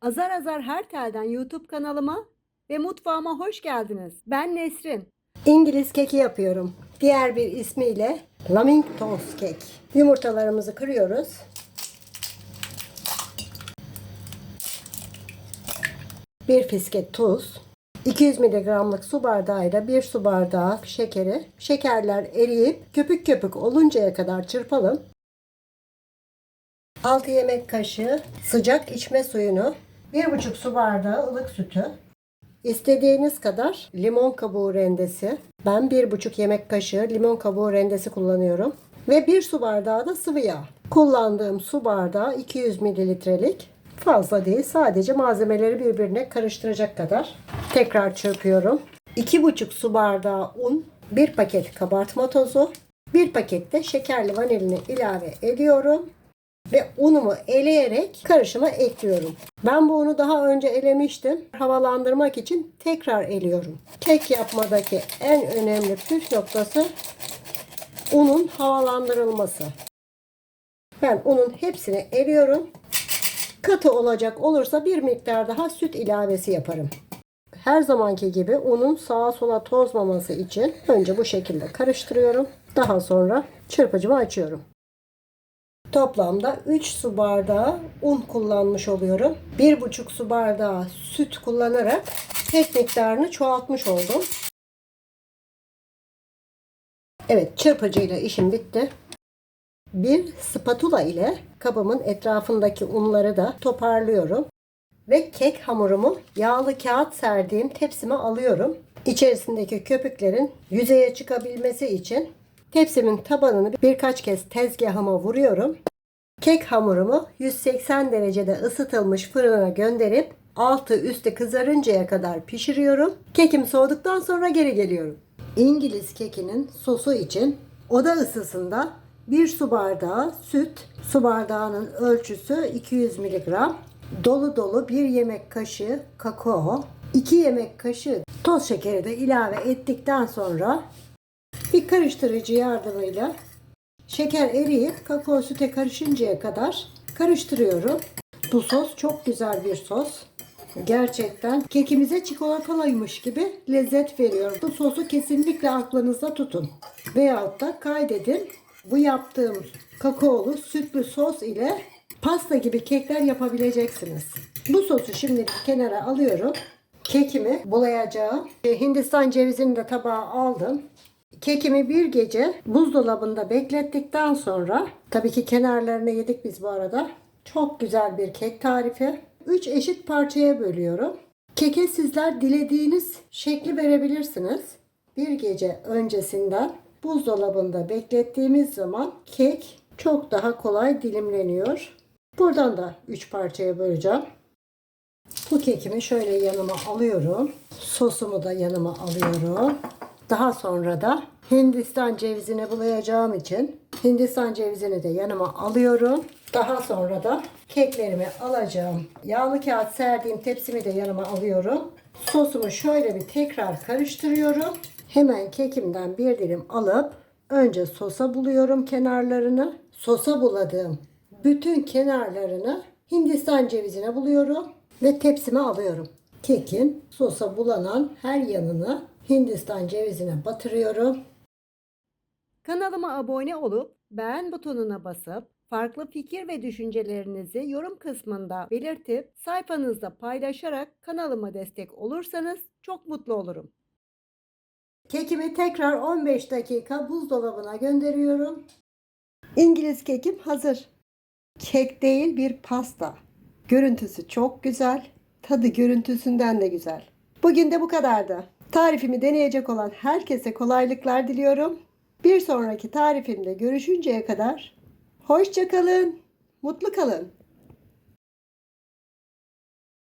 Azar Azar Her Tel'den YouTube kanalıma ve mutfağıma hoş geldiniz. Ben Nesrin. İngiliz keki yapıyorum. Diğer bir ismiyle Lamingtons kek. Yumurtalarımızı kırıyoruz. Bir fisket tuz, 200 mg'lık su bardağıyla bir su bardağı şekeri, şekerler eriyip köpük köpük oluncaya kadar çırpalım. 6 yemek kaşığı sıcak içme suyunu, 1,5 su bardağı ılık sütü, İstediğiniz kadar limon kabuğu rendesi. Ben 1,5 yemek kaşığı limon kabuğu rendesi kullanıyorum. Ve 1 su bardağı da sıvı yağ. Kullandığım su bardağı 200 mililitrelik. Fazla değil sadece malzemeleri birbirine karıştıracak kadar. Tekrar çırpıyorum. 2,5 su bardağı un, 1 paket kabartma tozu, 1 paket de şekerli vanilini ilave ediyorum ve unumu eleyerek karışıma ekliyorum. Ben bu unu daha önce elemiştim. Havalandırmak için tekrar eliyorum. Kek yapmadaki en önemli püf noktası unun havalandırılması. Ben unun hepsini eliyorum. Katı olacak olursa bir miktar daha süt ilavesi yaparım. Her zamanki gibi unun sağa sola tozmaması için önce bu şekilde karıştırıyorum. Daha sonra çırpıcımı açıyorum. Toplamda 3 su bardağı un kullanmış oluyorum. 1,5 su bardağı süt kullanarak kek miktarını çoğaltmış oldum. Evet çırpıcıyla işim bitti. Bir spatula ile kabımın etrafındaki unları da toparlıyorum. Ve kek hamurumu yağlı kağıt serdiğim tepsime alıyorum. İçerisindeki köpüklerin yüzeye çıkabilmesi için Tepsimin tabanını birkaç kez tezgahıma vuruyorum. Kek hamurumu 180 derecede ısıtılmış fırına gönderip altı üstü kızarıncaya kadar pişiriyorum. Kekim soğuduktan sonra geri geliyorum. İngiliz kekinin sosu için oda ısısında 1 su bardağı süt, su bardağının ölçüsü 200 mg, dolu dolu 1 yemek kaşığı kakao, 2 yemek kaşığı toz şekeri de ilave ettikten sonra bir karıştırıcı yardımıyla şeker eriyip kakao süte karışıncaya kadar karıştırıyorum. Bu sos çok güzel bir sos. Gerçekten kekimize çikolatalıymış gibi lezzet veriyor. Bu sosu kesinlikle aklınızda tutun. Veyahut da kaydedin. Bu yaptığım kakaolu sütlü sos ile pasta gibi kekler yapabileceksiniz. Bu sosu şimdi kenara alıyorum. Kekimi bulayacağım. Hindistan cevizini de tabağa aldım. Kekimi bir gece buzdolabında beklettikten sonra tabii ki kenarlarını yedik biz bu arada. Çok güzel bir kek tarifi. 3 eşit parçaya bölüyorum. Keke sizler dilediğiniz şekli verebilirsiniz. Bir gece öncesinden buzdolabında beklettiğimiz zaman kek çok daha kolay dilimleniyor. Buradan da 3 parçaya böleceğim. Bu kekimi şöyle yanıma alıyorum. Sosumu da yanıma alıyorum. Daha sonra da Hindistan cevizine bulayacağım için Hindistan cevizini de yanıma alıyorum. Daha sonra da keklerimi alacağım. Yağlı kağıt serdiğim tepsimi de yanıma alıyorum. Sosumu şöyle bir tekrar karıştırıyorum. Hemen kekimden bir dilim alıp önce sosa buluyorum kenarlarını. Sosa buladığım bütün kenarlarını Hindistan cevizine buluyorum ve tepsime alıyorum. Kekin sosa bulanan her yanını Hindistan cevizine batırıyorum. Kanalıma abone olup beğen butonuna basıp farklı fikir ve düşüncelerinizi yorum kısmında belirtip sayfanızda paylaşarak kanalıma destek olursanız çok mutlu olurum. Kekimi tekrar 15 dakika buzdolabına gönderiyorum. İngiliz kekim hazır. Kek değil bir pasta. Görüntüsü çok güzel. Tadı görüntüsünden de güzel. Bugün de bu kadardı. Tarifimi deneyecek olan herkese kolaylıklar diliyorum. Bir sonraki tarifimde görüşünceye kadar hoşça kalın, mutlu kalın.